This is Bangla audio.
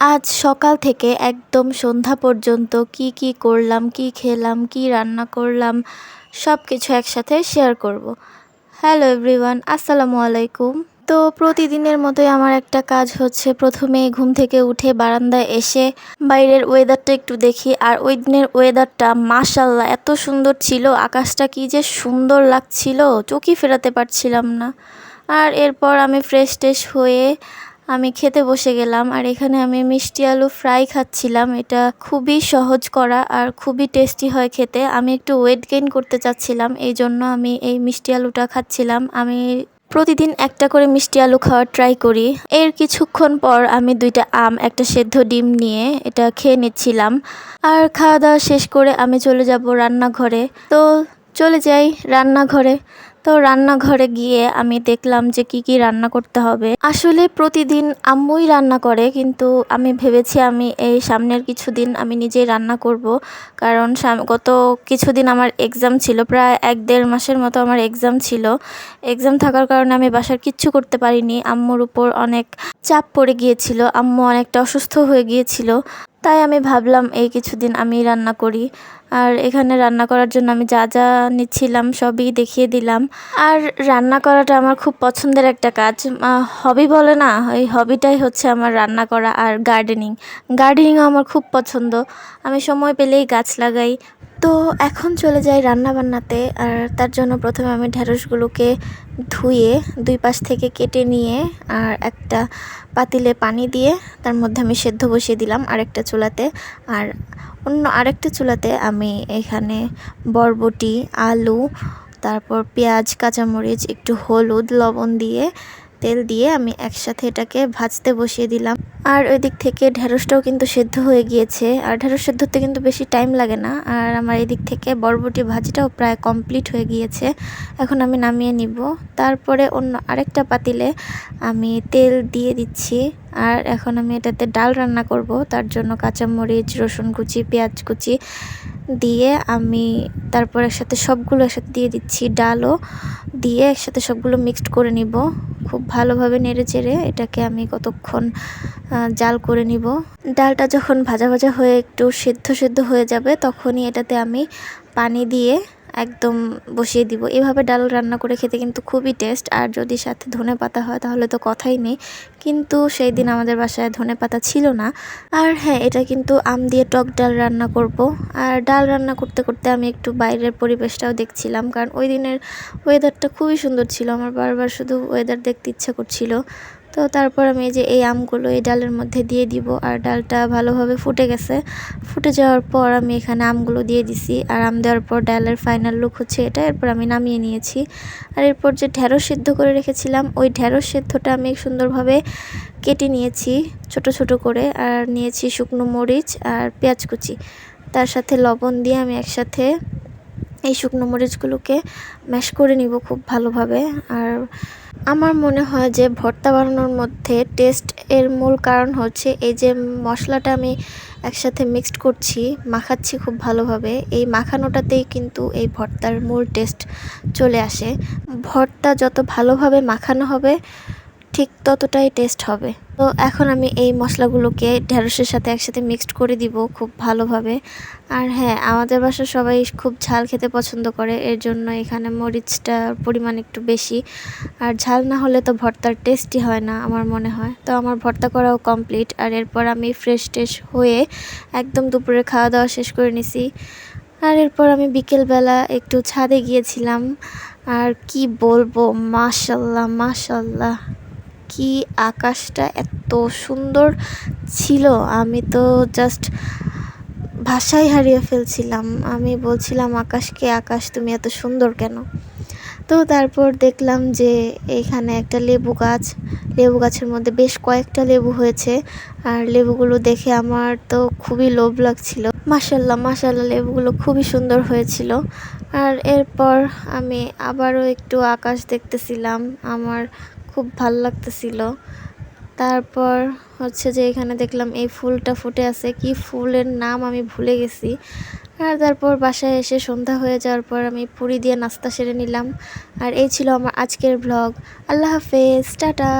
আজ সকাল থেকে একদম সন্ধ্যা পর্যন্ত কি কি করলাম, কি খেলাম, কি রান্না করলাম সব কিছু একসাথে শেয়ার করব। হ্যালো এভরিওয়ান আসসালামু আলাইকুম। তো প্রতিদিনের মতোই আমার একটা কাজ হচ্ছে প্রথমে ঘুম থেকে উঠে বারান্দায় এসে বাইরের ওয়েদারটা একটু দেখি। আর ওই দিনের ওয়েদারটা মাশাল্লাহ এত সুন্দর ছিল, আকাশটা কি যে সুন্দর লাগছিল, চোখই ফেরাতে পারছিলাম না। আর এরপর আমি ফ্রেশ ট্রেশ হয়ে আমি খেতে বসে গেলাম আর এখানে আমি মিষ্টি আলু ফ্রাই খাচ্ছিলাম। এটা খুবই সহজ করা আর খুবই টেস্টি হয় খেতে। আমি একটু ওয়েট গেইন করতে চাচ্ছিলাম, এই জন্য আমি এই মিষ্টি আলুটা খাচ্ছিলাম। আমি প্রতিদিন একটা করে মিষ্টি আলু খাওয়ার ট্রাই করি। এর কিছুক্ষণ পর আমি দুইটা আম, একটা সেদ্ধ ডিম নিয়ে এটা খেয়ে নিচ্ছিলাম। আর খাওয়া দাওয়া শেষ করে আমি চলে যাব রান্নাঘরে। তো চলে যাই রান্নাঘরে। তো রান্নাঘরে গিয়ে আমি দেখলাম যে কি কি রান্না করতে হবে। আসলে প্রতিদিন আম্মুই রান্না করে, কিন্তু আমি ভেবেছি আমি এই সামনের কিছুদিন আমি নিজেই রান্না করব। কারণ গত কিছুদিন আমার এক্সাম ছিল, প্রায় এক দেড় মাসের মতো আমার এক্সাম ছিল। এক্সাম থাকার কারণে আমি বাসার কিচ্ছু করতে পারিনি। আম্মুর উপর অনেক চাপ পড়ে গিয়েছিল, আম্মু অনেকটা অসুস্থ হয়ে গিয়েছিল, তাই আমি ভাবলাম এই কিছুদিন আমি রান্না করি। আর এখানে রান্না করার জন্য আমি যা যা নিচ্ছিলাম সবই দেখিয়ে দিলাম। আর রান্না করাটা আমার খুব পছন্দের একটা কাজ। হবি বলে না ওই হবিটাই হচ্ছে আমার রান্না করা আর গার্ডেনিং গার্ডেনিংও আমার খুব পছন্দ। আমি সময় পেলেই গাছ লাগাই তো এখন চলে যাই রান্না বান্নাতে আর তার জন্য প্রথমে আমি ঢ্যাঁড়সগুলোকে ধুয়ে দুই পাশ থেকে কেটে নিয়ে আর একটা পাতিলে পানি দিয়ে তার মধ্যে আমি সেদ্ধ বসিয়ে দিলাম আরেকটা চুলাতে। আর অন্য আরেকটা চুলাতে আমি এখানে বরবটি, আলু, তারপর পেঁয়াজ, কাঁচামরিচ, একটু হলুদ, লবণ দিয়ে তেল দিয়ে আমি একসাথে এটাকে ভাজতে বসিয়ে দিলাম। আর ওই দিক থেকে ঢেঁড়সটাও কিন্তু সেদ্ধ হয়ে গিয়েছে। আর ঢেঁড়স সেদ্ধতে কিন্তু বেশি টাইম লাগে না। আর আমার এদিক থেকে বরবটি ভাজিটাও প্রায় কমপ্লিট হয়ে গিয়েছে। এখন আমি নামিয়ে নিব। তারপরে অন্য আরেকটা পাতিলে আমি তেল দিয়ে দিচ্ছি। আর এখন আমি এটাতে ডাল রান্না করব। তার জন্য কাঁচামরিচ, রসুন কুচি, পেঁয়াজ কুচি দিয়ে আমি তারপর একসাথে সবগুলো একসাথে দিয়ে দিচ্ছি। ডালও দিয়ে একসাথে সবগুলো মিক্সড করে নিব। খুব ভালোভাবে নেড়ে চেড়ে এটাকে আমি কতক্ষণ জাল করে নিব। ডালটা যখন ভাজা ভাজা হয়ে একটু সিদ্ধ সেদ্ধ হয়ে যাবে, তখনই এটাতে আমি পানি দিয়ে একদম বসিয়ে দিব। এভাবে ডাল রান্না করে খেতে কিন্তু খুবই টেস্ট। আর যদি সাথে ধনে পাতা হয় তাহলে তো কথাই নেই। কিন্তু সেই দিন আমাদের বাসায় ধনে পাতা ছিল না। আর হ্যাঁ এটা কিন্তু আম দিয়ে টক ডাল রান্না করব। আর ডাল রান্না করতে করতে আমি একটু বাইরের পরিবেশটাও দেখছিলাম। কারণ ওই দিনের ওয়েদারটা খুবই সুন্দর ছিল। আমার বারবার শুধু ওয়েদার দেখতে ইচ্ছা করছিল। তো তারপর আমি যে এই আমগুলো এই ডালের মধ্যে দিয়ে দিব, আর ডালটা ভালোভাবে ফুটে গেছে। ফুটে যাওয়ার পর আমি এখানে আমগুলো দিয়ে দিছি, আর আম দেওয়ার পর ডালের ফাইনাল লুক হচ্ছে এটা, এরপর আমি নামিয়ে নিয়েছি। আর এরপর যে ঢেঁড়স সিদ্ধ করে রেখেছিলাম, ওই ঢেঁড়স সিদ্ধটা আমি সুন্দরভাবে কেটে নিয়েছি, ছোট ছোট করে, আর নিয়েছি শুকনো মরিচ আর পেঁয়াজ কুচি। তার সাথে লবণ দিয়ে আমি একসাথে এই শুকনো মরিচগুলোকে ম্যাশ করে নিব খুব ভালোভাবে, আর আমার মনে হয় যে ভর্তা বানানোর মধ্যে টেস্ট এর মূল কারণ হচ্ছে এই যে মশলাটা আমি একসাথে মিক্সড করছি, মাখাচ্ছি খুব ভালোভাবে, এই মাখানোটাতেই কিন্তু এই ভর্তার মূল টেস্ট চলে আসে। ভর্তা যত ভালোভাবে মাখানো হবে ঠিক ততটাই টেস্ট হবে। তো এখন আমি এই মশলাগুলোকে ঢেঁড়সের সাথে একসাথে মিক্সড করে দিব খুব ভালোভাবে। আর হ্যাঁ আমাদের বাসার সবাই খুব ঝাল খেতে পছন্দ করে, এর জন্য এখানে মরিচটার পরিমাণ একটু বেশি। আর ঝাল না হলে তো ভর্তার টেস্টই হয় না আমার মনে হয়। তো আমার ভর্তা করাও কমপ্লিট আর এরপর আমি ফ্রেশ টেশ হয়ে একদম দুপুরে খাওয়া দাওয়া শেষ করে নিছি। আর এরপর আমি বিকেলবেলা একটু ছাদে গিয়েছিলাম। আর কি বলব, মাশাল্লাহ মাশাল্লাহ। কি আকাশটা এত সুন্দর ছিল। আমি তো জাস্ট ভাষাই হারিয়ে ফেলছিলাম। আমি বলছিলাম আকাশকে আকাশ, তুমি এত সুন্দর কেন? তো তারপর দেখলাম যে এখানে একটা লেবু গাছ। লেবু গাছের মধ্যে বেশ কয়েকটা লেবু হয়েছে। আর লেবুগুলো দেখে আমার তো খুবই লোভ লাগছিল। মাসাল্লাহ মাসাল্লাহ লেবুগুলো খুবই সুন্দর হয়েছিল। আর এরপর আমি আবারও একটু আকাশ দেখতেছিলাম। আমার খুব ভালো লাগতেছিল। তারপর হচ্ছে যে এখানে দেখলাম এই ফুলটা ফুটে আছে। কি ফুলের নাম আমি ভুলে গেছি। আর তারপর বাসায় এসে সন্ধ্যা হয়ে যাওয়ার পর আমি পুরি দিয়ে নাস্তা সেরে নিলাম। আর এই ছিল আমার আজকের ব্লগ আল্লাহ হাফেজ, টাটা।